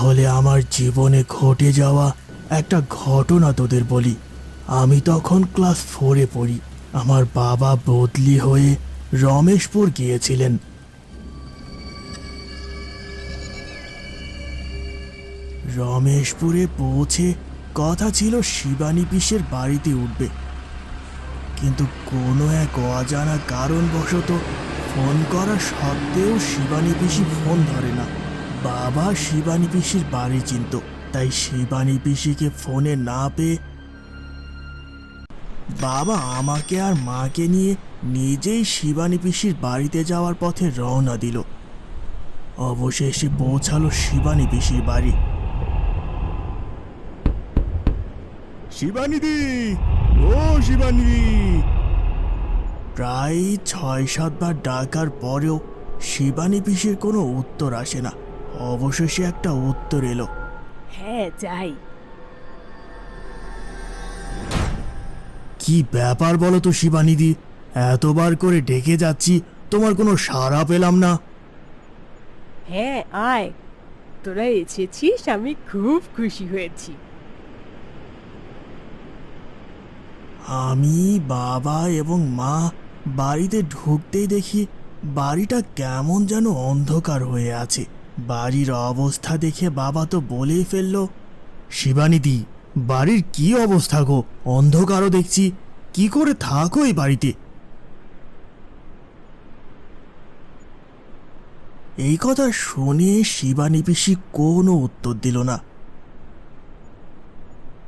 তাহলে আমার জীবনে ঘটে যাওয়া একটা ঘটনা তোদের বলি। আমি তখন ক্লাস ফোরে পড়ি। আমার বাবা বদলি হয়ে রমেশপুর গিয়েছিলেন। রমেশপুরে পৌঁছে কথা ছিল শিবানী পিসের বাড়িতে উঠবে। কিন্তু কোনো এক অজানা কারণবশত ফোন করা সত্ত্বেও শিবানী পিসি ফোন ধরে না। বাবা শিবানী পিসির বাড়ি চিনত তাই শিবানী পিসিকে ফোনে না পেয়ে বাবা আমাকে আর মাকে নিয়ে নিজেই শিবানী পিসির বাড়িতে যাওয়ার পথে রওনা দিল। অবশেষে পৌঁছালো শিবানী পিসির বাড়ি। শিবানিদি ও শিবানিদি প্রায় ছয় সাতবার ডাকার পরেও শিবানী পিসির কোনো উত্তর আসে না। অবশেষে একটা উত্তর এলো। হ্যাঁ যাই। কি ব্যাপার বলো তো শিবানিদি? এতবার করে ডেকে যাচ্ছি তোমার কোনো সাড়া পেলাম না। হ্যাঁ আয়। তোরা এসেছিস আমি খুব খুশি হয়েছি। আমি বাবা এবং মা বাড়িতে ঢুকতেই দেখি বাড়িটা কেমন যেন অন্ধকার হয়ে আছে। বাড়ির অবস্থা দেখে বাবা তো বলেই ফেলল, শিবানিদি, বাড়ির কি অবস্থা গো? অন্ধকারও দেখছি। কি করে থাকো এই বাড়িতে? এই কথা শুনে শিবানী পিসি কোনো উত্তর দিল না।